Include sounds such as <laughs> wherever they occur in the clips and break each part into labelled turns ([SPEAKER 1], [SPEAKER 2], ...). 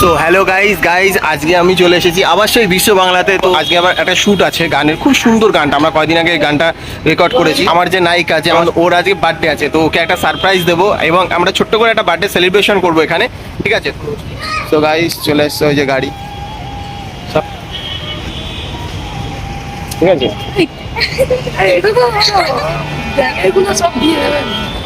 [SPEAKER 1] So hello guys guys আজকে আমি চলে এসেছি আবার সেই বিশ্ব বাংলাতে তো আজকে আবার একটা শ্যুট আছে গানের খুব সুন্দর গানটা। আমরা কয়দিন আগে গানটা রেকর্ড করেছি। আমার যে নায়িকা আছে আমার ওর আজকে বার্থডে আছে। তো ওকে একটা সারপ্রাইজ দেবো এবং আমরা ছোট্ট করে একটা বার্থডে সেলিব্রেশন করব এখানে। ঠিক আছে? তো গাইজ চলে এসছে ওই যে গাড়ি। ঠিক আছে?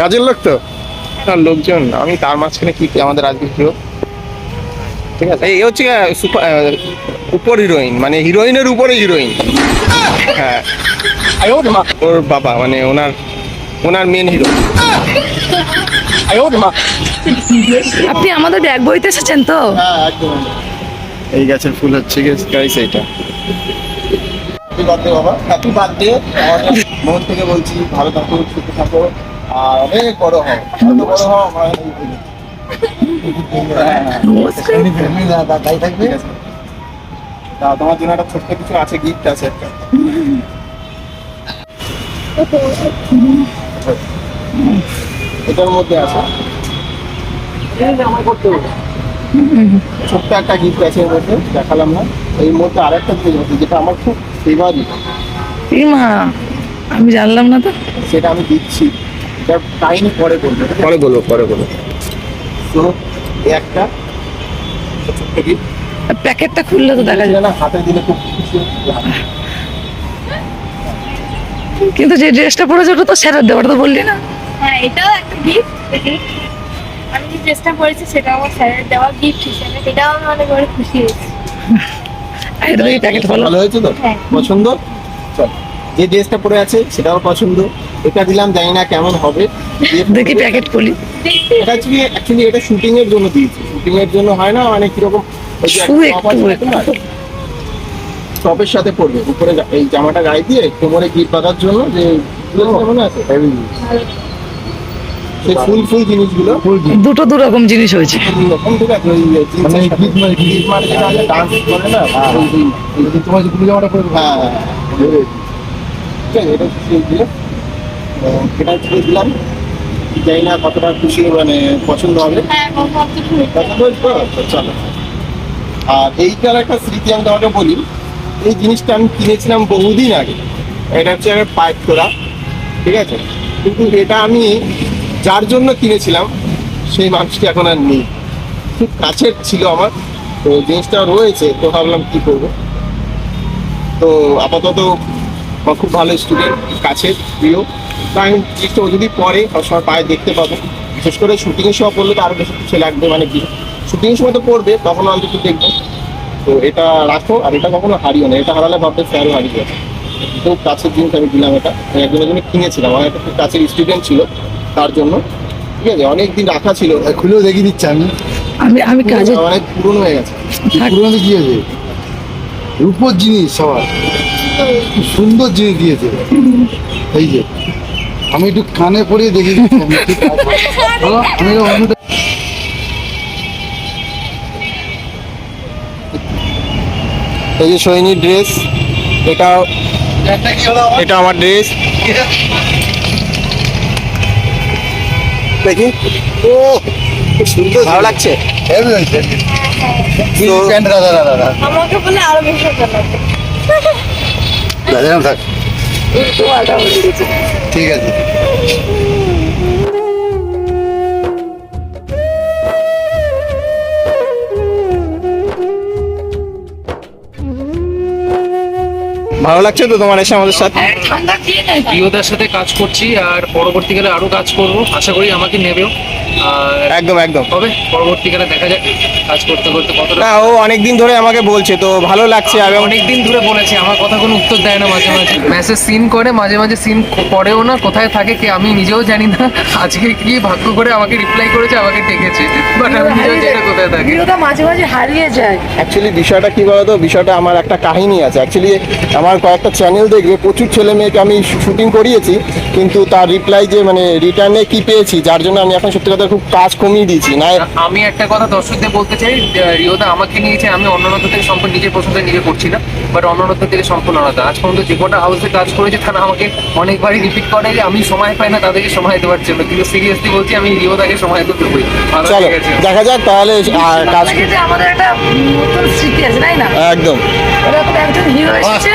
[SPEAKER 1] কাজের লোক তো? লোকজন আমি তার মাঝখানে কি আমাদের আজকে হিরো ঠিক আছে? এই হচ্ছে সুপার উপর হিরোইন মানে হিরোইনের উপরে হিরোইন। হ্যাঁ। ওর বাবা মানে ওনার ওনার মেন হিরো
[SPEAKER 2] আপনি আমাদের ব্যাগ বইতে এসেছেন তো?
[SPEAKER 1] হ্যাঁ এই গাছের ফুল হচ্ছে গাইস এইটা। হ্যাপি বাবা। হ্যাপি বার্থডে মন থেকে বলছি ভালো থাকো সুস্থ থাকো। আর অনেক বড় হও। বড় হও আমার তাই থাকবে তা তোমার জন্য একটা ছোট্ট কিছু আছে গিফট আছে একটা এটার মধ্যে আছে ছোট্ট একটা গিফট আছে এর মধ্যে দেখালাম না এই মধ্যে আরেকটা জিনিস আছে যেটা আমার খুব ফেভারিট
[SPEAKER 2] এই মা আমি জানলাম না তো।
[SPEAKER 1] সেটা আমি দিচ্ছি। এটার কাহিনী পরে বলব। পরে বলব পরে বলব। তো একটা ছোট্ট গিফট
[SPEAKER 2] প্যাকেটটা খুললে তো দেখা যায়।
[SPEAKER 1] না হাতে দিলে খুব খুশি
[SPEAKER 2] কিন্তু যে ড্রেসটা পরেছে ওটা তো স্যারের দেওয়াটা তো বললি না।
[SPEAKER 3] হ্যাঁ এটাও একটা গিফট আমি যে চেষ্টা করেছি সেটা আমার স্যারের দেওয়া গিফট হিসেবে এটাও আমি অনেক বড় খুশি হয়েছি।
[SPEAKER 2] এটা প্যাকেট ভালো
[SPEAKER 1] ভালো হয়েছে তো?
[SPEAKER 3] হ্যাঁ।
[SPEAKER 1] পছন্দ? চল। যে ড্রেসটা পরে আছে সেটাও পছন্দ। এটা দিলাম জানি না কেমন হবে।
[SPEAKER 2] দেখি প্যাকেট খুলি।
[SPEAKER 1] এটা অ্যাকচুয়ালি অ্যাকচুয়ালি এটা শুটিং এর জন্য দিয়েছি। শুটিং এর জন্য হয় না মানে কীরকম টপের সাথে পড়বে উপরে গা- এই জামাটা গায়ে দিয়ে কোমরে গিট বাঁধার জন্য যে মনে আছে? ফুল ফুল জিনিসগুলো।
[SPEAKER 2] দুটো দু রকম জিনিস হয়েছে।
[SPEAKER 1] এরকম ঠিক আছে ওই জিন্সের সাথে গিট মারে যেটা আছে ডান্স করে না ওই- ওই-
[SPEAKER 4] তোমার যে জামাটা পরে
[SPEAKER 1] হ্যাঁ। হ্যাঁ। ঠিক আছে এটা দিয়ে তো এটা ছেড়ে দিলাম। জানি না কতটা খুশি মানে পছন্দ হবে।
[SPEAKER 3] হ্যাঁ
[SPEAKER 1] পছন্দ হয়েছে। চলো। আর এইটার একটা স্মৃতি আমি তোমাকে বলি। এই জিনিসটা আমি কিনেছিলাম বহুদিন আগে। এটা হচ্ছে পাইপ তোরা ঠিক আছে? কিন্তু এটা আমি যার জন্য কিনেছিলাম সেই মানুষটি এখন আর নেই। খুব কাছের ছিল আমার। তো জিনিসটা রয়েছে তো ভাবলাম কি করব? তো আপাতত আমার খুব ভালো স্টুডেন্ট কাছের প্রিয়। তো আমি জিনিসটা ও যদি পরে সবসময় পায়ে দেখতে পাবো। বিশেষ করে শুটিংয়ের সময় পড়লে তো আরও বেশি কিছু লাগবে মানে কি? শুটিংয়ের সময় তো পড়বে তখন অন্তত দেখব। তো এটা রাখো আর এটা কখনো হারিও না এটা হারালে ভাববে স্যারও হারিয়ে যাবে খুব কাছের জিনিস আমি দিলাম এটা। আমি একজনের জন্য কিনেছিলাম আমার একটা খুব কাছের স্টুডেন্ট ছিল তার জন্য। ঠিক আছে অনেক দিন রাখা ছিল।
[SPEAKER 4] খুলেও দেখিয়ে দিচ্ছি আমি।
[SPEAKER 2] আমি আমি কাজে
[SPEAKER 1] অনেক পুরনো হয়ে গেছে।
[SPEAKER 2] থাক।
[SPEAKER 4] পুরোনো কি আছে রূপোর জিনিস সবার। খুব সুন্দর জিনিস দিয়েছে এই যে আমি একটু কানে পরিয়ে দেখি আমি, অন্যটা
[SPEAKER 1] এই যে সৈনী ড্রেস এটা এটা আমার ড্রেস দেখি। ও খুব সুন্দর ভালো লাগছে? তো-
[SPEAKER 4] প্যান্ট দাদা দাদা
[SPEAKER 3] আমাকে বলে আরও বেশি ভালো লাগবে।
[SPEAKER 4] ঠিক আছে।
[SPEAKER 1] ভালো লাগছে তো তোমার এসে আমাদের সাথে?
[SPEAKER 5] প্রিয়তার সাথে কাজ করছি আর পরবর্তীকালে আরও কাজ করব। আশা করি আমাকে নেবেও।
[SPEAKER 1] একদম একদম।
[SPEAKER 5] হবে? পরবর্তীকালে দেখা যাক কাজ করতে করতে কতটা
[SPEAKER 1] না ও অনেকদিন ধরে আমাকে বলছে তো ভালো লাগছে এবং
[SPEAKER 5] অনেকদিন ধরে বলেছে আমার কথা কোনো উত্তর দেয় না মাঝে মাঝে। মেসেজ সিন করে মাঝে মাঝে সিন করেও না কোথায় থাকে কে আমি নিজেও জানি না। আজকে কি ভাগ্য করে আমাকে রিপ্লাই করেছে আমাকে ডেকেছে। বাট আমি নিজেও জানি না কোথায় থাকে।
[SPEAKER 2] প্রিয়তা মাঝে মাঝে হারিয়ে যায়।
[SPEAKER 1] অ্যাকচুয়ালি বিষয়টা কি বলতো? বিষয়টা আমার একটা কাহিনী আছে। অ্যাকচুয়ালি আমার কয়েকটা চ্যানেল দেখবে প্রচুর ছেলে মেয়েকে আমি শুটিং করিয়েছি কিন্তু তার রিপ্লাই যে মানে রিটার্নে কি পেয়েছি যার জন্য আমি এখন সত্যি কথা খুব কাজ কমিয়ে দিয়েছি না?
[SPEAKER 5] আমি একটা কথা দর্শকদের বলতে চাই রিওদা আমাকে নিয়েছে আমি অন্যনত থেকে সম্পূর্ণ নিজের পছন্দ নিজে করছি না বাট অন্যনত থেকে সম্পূর্ণ আলাদা। আজ পর্যন্ত যে কটা হাউসে কাজ করেছে তারা আমাকে অনেকবারই রিপিট করে যে আমি সময় পাই না তাদেরকে সময় দেওয়ার জন্য। কিন্তু সিরিয়াসলি বলছি আমি রিওদাকে সময় তো দেবই
[SPEAKER 1] চলো দেখা যাক তাহলে কাজ
[SPEAKER 2] আমাদের একটা নতুন স্মৃতি আছে তাই না?
[SPEAKER 1] একদম।
[SPEAKER 2] ওরকম একজন হিরো এসেছে।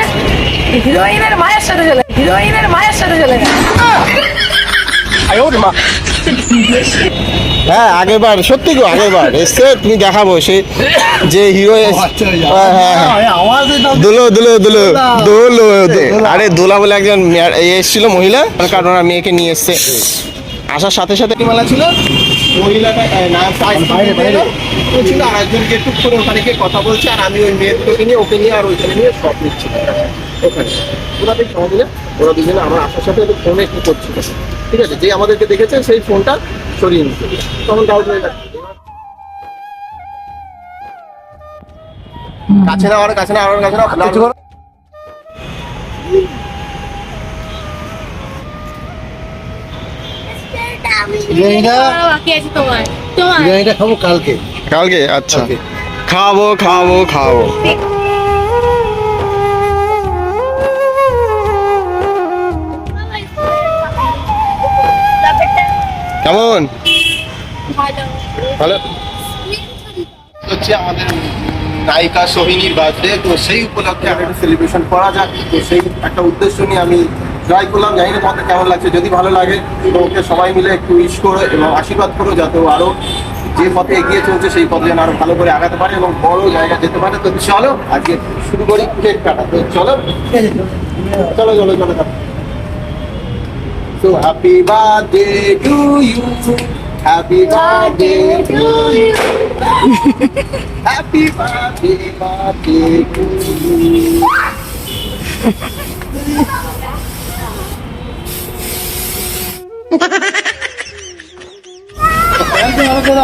[SPEAKER 2] হিরোইনের মায়ের সাথে চলে হিরোইনের মায়ের সাথে চলে গেছে।
[SPEAKER 1] হ্যাঁ আগের বার সত্যি গো আগের বার এসছে তুমি দেখাবো সে যে হিরো
[SPEAKER 4] আচ্ছা,
[SPEAKER 1] হ্যাঁ হ্যাঁ হ্যাঁ। দোলো দোলো দোলো দোলো। আরে দোলা বলে একজন এসেছিল মহিলা কারণ ওনার মেয়েকে নিয়ে এসছে। আসার সাথে সাথে মালা ছিল? মহিলাটা না বাইরে বাইরে। ছিল। আর একজনকে টুক করে ওখানে গিয়ে কথা বলছে আর আমি ওই নিয়ে ওকে নিয়ে আর ওইখানে নিয়ে সব নিচ্ছি। ওখানে। ওরা দেখি আমাদের ওরা দুজনে আমার আসার সাথে একটু ফোনে কি করছিল। ঠিক আছে যে আমাদেরকে দেখেছে সেই ফোনটা সরিয়ে নিচ্ছে। তখন ডাউট হয়ে যাচ্ছে। কাছে না আরও কাছে না আরও কাছে না
[SPEAKER 3] তোমার।
[SPEAKER 4] বিরিয়ানিটা খাব কালকে।
[SPEAKER 1] কালকে? আচ্ছা। খাব খাব খাব। কেমন?
[SPEAKER 3] ভালো।
[SPEAKER 1] ভালো? হচ্ছে আমাদের নায়িকা সোহিনীর বার্থডে তো সেই উপলক্ষে আমরা একটা সেলিব্রেশন করা যাক। তো সেই একটা উদ্দেশ্য নিয়ে আমি ট্রাই করলাম। জানি না তোমাদের কেমন লাগছে। যদি ভালো লাগে তো ওকে সবাই মিলে একটু উইশ করো এবং আশীর্বাদ করো যাতে ও আরও যে পথে এগিয়ে চলছে সেই পথে যেন আরও ভালো করে আগাতে পারে এবং বড় জায়গা যেতে পারে। তো চলো আজকে শুরু করি কেক কাটা। তো চলো চলো চলো চলো। So happy birthday to you. Happy birthday to you. <laughs> happy birthday, birthday to you.
[SPEAKER 3] Happy <laughs>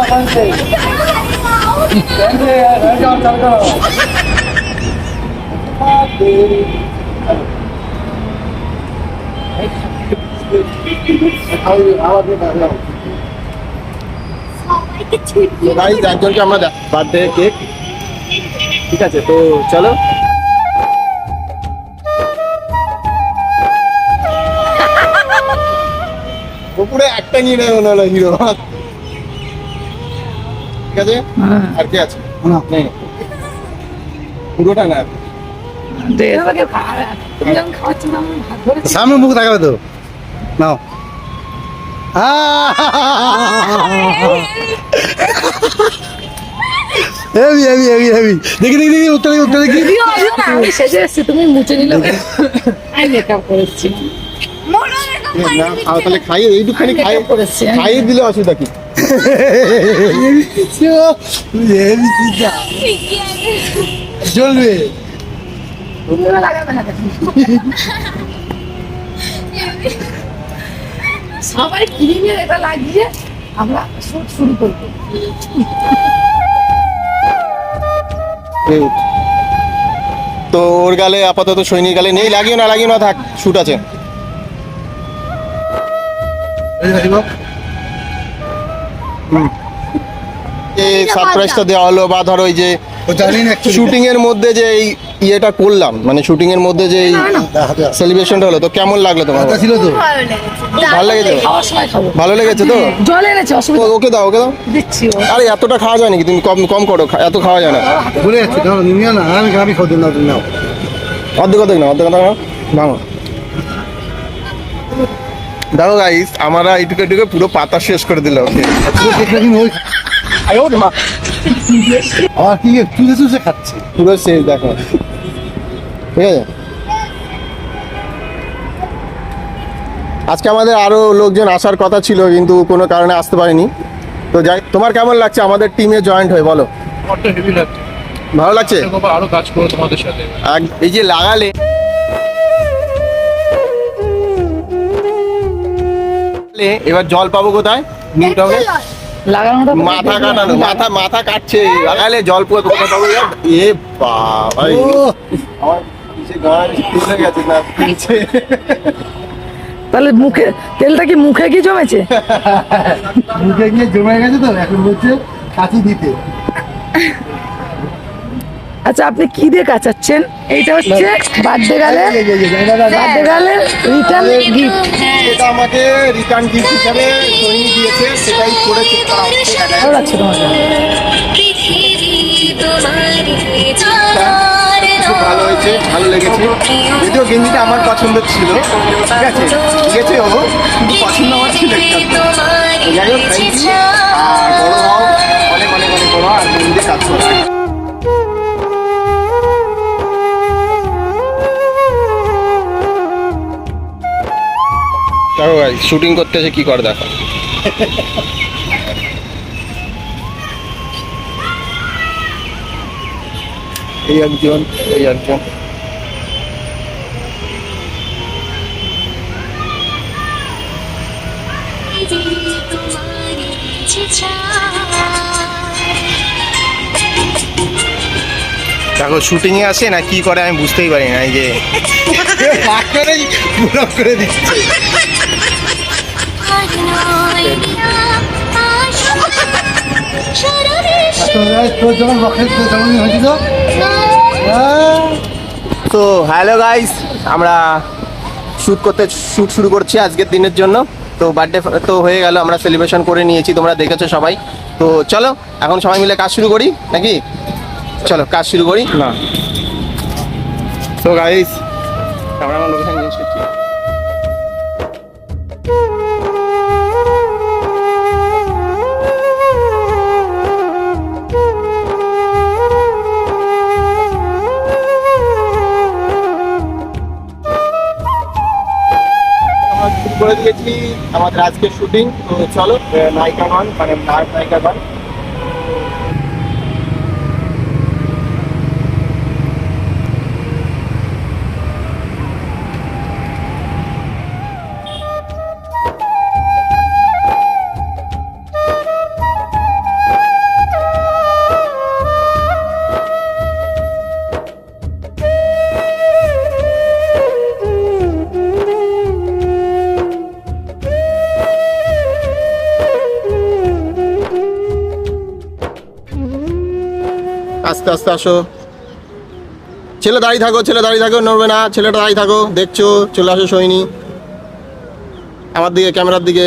[SPEAKER 1] birthday. Guys একজনকে আমরা বার্থডে কেক। ঠিক আছে তো চলো। উপরে একটা নিয়ে নেয় মনে হলো হিরো। ঠিক আছে? আর কি আছে। নেই। পুরোটা না।
[SPEAKER 2] তো এভাবে কেউ তুমি যখন খাওয়াচ্ছো না, আমি ভাত
[SPEAKER 4] সামনে মুখ দেখাবে তো। নাও। হেভি হেভি হেভি হেভি দেখি দেখি দেখি উত্তর দেখি উত্তর দেখি।
[SPEAKER 2] আমি সেজে এসেছি তুমি মুছে নিলে আমি মেকআপ করেছি।
[SPEAKER 1] না তাহলে খাইয়ে এইটুখানি খাইয়ে খাইয়ে দিলে অসুবিধা কি?
[SPEAKER 4] হেভি
[SPEAKER 2] সবাই ক্রিমের এটা লাগিয়ে আমরা শুট শুরু করব।
[SPEAKER 1] তো ওর গালে আপাতত সৈনিক গালে নেই লাগিও না লাগিও না থাক শুট আছে। এই সারপ্রাইজটা দেওয়া হলো বা ধরো ওই যে। শুটিং এর মধ্যে যে এই ইয়েটা করলাম মানে শুটিং এর মধ্যে যে। সেলিব্রেশনটা হলো তো কেমন লাগল তোমার?
[SPEAKER 4] ছিল তো।
[SPEAKER 3] ভালো লেগেছে।
[SPEAKER 1] ভালো লেগেছে? তো?
[SPEAKER 2] জল এনেছে অসুবিধা
[SPEAKER 1] ওকে দাও ওকে দাও।
[SPEAKER 2] দিচ্ছি
[SPEAKER 1] আরে এতটা খাওয়া যায় নাকি তুমি কম কম করো এত খাওয়া যায় না।
[SPEAKER 4] ভুলে যাচ্ছি দাও নিও না আমি আমি খাও দিন নাও তুমি নাও।
[SPEAKER 1] অর্ধেক অর্ধেক না অর্ধেক অর্ধেক নাও। ভাঙো দেখো গাইস আমরা এইটুকু এইটুকু পুরো পাতা শেষ করে দিল ওকে
[SPEAKER 4] পুরো কেকটা কিন্তু ওই আর কি চুষে চুষে খাচ্ছে।
[SPEAKER 1] পুরো শেষ দেখো। ঠিক আছে? আজকে আমাদের আরও লোকজন আসার কথা ছিল কিন্তু কোনো কারণে আসতে পারেনি। তো যাই তোমার কেমন লাগছে? আমাদের টিমে জয়েন্ট হয়ে বলো। ভালো লাগছে?
[SPEAKER 5] আরও কাজ করো তোমাদের সাথে।
[SPEAKER 1] এই যে লাগালে। এবার জল পাবো কোথায়? নিউ টাউনে মাথা কাটানো মাথা মাথা কাটছে। লাগালে জল পুরো কোথায় পাবো? এ বাবা
[SPEAKER 2] তাহলে মুখে তেলটা কি মুখে কি জমেছে?
[SPEAKER 4] মুখে গিয়ে জমে গেছে তো এখন বলছে কাঁচি দিতে।
[SPEAKER 2] আচ্ছা আপনি কি দিয়ে কাচাচ্ছেন? এইটা হচ্ছে বার্থডে গালে বার্থডে গালে রিটার্ন গিফট
[SPEAKER 1] এটা আমাকে রিটার্ন গিফট হিসাবে সৈনি দিয়েছে সেটাই করে চেক খুব ভালো হয়েছে ভালো লেগেছে। যদিও গেঞ্জিটা আমার পছন্দ ছিল। ঠিক আছে ও কিন্তু পছন্দ আমার ছিল। যাই হোক আর বড় হও। অনেক অনেক অনেক বড় হও, আর গেঞ্জিতে কাজ করো। দেখো ভাই শুটিং করতে এসে কি করে দেখো? <laughs> এই একজন এই একজন। দেখো শুটিং এ আসে না কি করে আমি বুঝতেই পারি না এই যে। করে দিচ্ছে।
[SPEAKER 4] তোর যখন যেমন হয়েছিল?
[SPEAKER 1] তো হ্যালো গাইস আমরা শ্যুট করতে শ্যুট শুরু করছি আজকের দিনের জন্য। তো বার্থডে তো হয়ে গেল আমরা সেলিব্রেশন করে নিয়েছি তোমরা দেখেছ সবাই। তো চলো এখন সবাই মিলে কাজ শুরু করি নাকি? চলো কাজ শুরু করি। না। তো গাইস আমরা আমার লোকেশন চেঞ্জ করছি। শুরু করে দিয়েছি। আমাদের আজকের শুটিং তো চলো নায়িকা গান মানে নায়ক নায়িকা গান। আস্তে আস্তে আসো। ছেলে দাঁড়িয়ে থাকো, ছেলে দাঁড়িয়ে থাকো, নড়বে না। ছেলেটা দাঁড়িয়ে থাকো, দেখছ, চলে আসো, সৈনি। আমার দিকে, ক্যামেরার দিকে।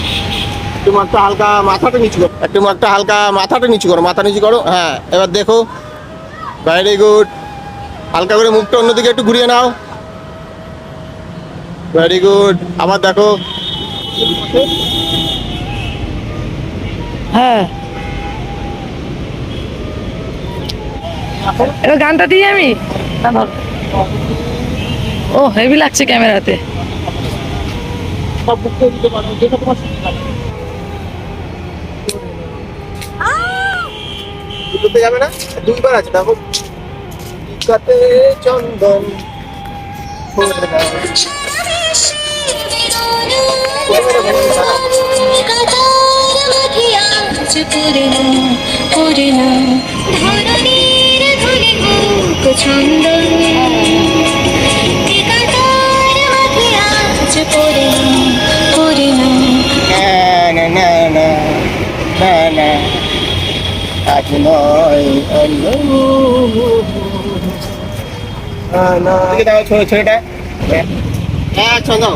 [SPEAKER 1] একটু মাত্র হালকা মাথাটা নিচু করো। একটু মাত্র হালকা মাথাটা নিচু করো মাথা নিচু করো হ্যাঁ এবার দেখো। ভেরি গুড হালকা করে মুখটা অন্যদিকে একটু ঘুরিয়ে নাও। ভেরি গুড আবার দেখো।
[SPEAKER 2] হ্যাঁ। এবার গানটা দিই আমি? ও হেভি লাগছে ক্যামেরাতে।
[SPEAKER 1] সব বুকতে দিতে পারো যেটা তোমার দুটোতে যাবে না? দুইবার আছে দেখো। টিকাতে চন্দন।
[SPEAKER 6] ছন্দ
[SPEAKER 1] নয় ছোটটা হ্যাঁ চলো